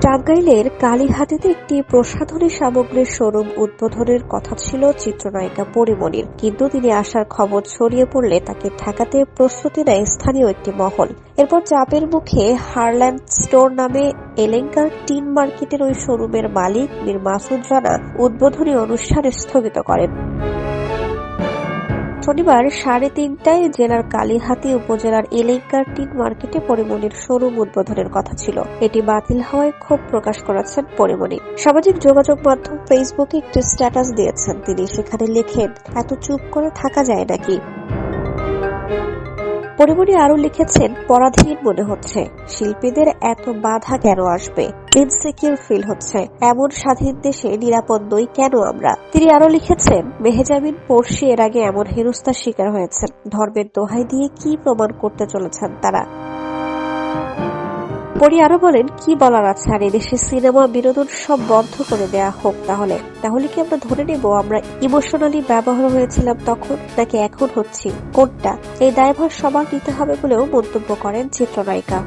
টাঙ্গাইলের কালীহাতিতে একটি প্রসাধনী সামগ্রীর শোরুম উদ্বোধনের কথা ছিল চিত্রনায়িকা পরিমণির। কিন্তু তিনি আসার খবর ছড়িয়ে পড়লে তাকে ঠেকাতে প্রস্তুতি নেয় স্থানীয় একটি মহল। এরপর চাপের মুখে হারল্যান্ড স্টোর নামে এলেঙ্কার টিন মার্কেটের ওই শোরুমের মালিক মীর মাসুদ রানা উদ্বোধনী অনুষ্ঠান স্থগিত করেন। শনিবার সাড়ে তিনটায় জেলার কালীহাতি উপজেলার এলেঙ্কার টিন মার্কেটে পরিমণির শোরুম উদ্বোধনের কথা ছিল। এটি বাতিল হওয়ায় ক্ষোভ প্রকাশ করেছেন পরিমণি সামাজিক যোগাযোগ মাধ্যম ফেসবুকে একটি স্ট্যাটাস দিয়েছেন। তিনি সেখানে লেখেন, এত চুপ করে থাকা যায় নাকি? পরিমণি আরও লিখেছেন, পরাধীন মনে হচ্ছে। শিল্পীদের এত বাধা কেন আসবে? ইনসিকিউর ফিল হচ্ছে। এমন স্বাধীন দেশে নিরাপদ নই কেন আমরা? তিনি আরও লিখেছেন, মেহেজামিন পড়শি এর আগে এমন হেনস্থার শিকার হয়েছেন। ধর্মের দোহাই দিয়ে কি প্রমাণ করতে চলেছেন তারা? পরি আরও বলেন, কি বলার আছে? আর এদেশে সিনেমা বিনোদন সব বন্ধ করে দেয়া হোক তাহলে। তাহলে কি আমরা ধরে নেব আমরা ইমোশনালি ব্যবহার হয়েছিলাম তখন? নাকি এখন হচ্ছি? কোনটা? এই দায়ভার সবার নিতে হবে বলেও মন্তব্য করেন চিত্রনায়িকা।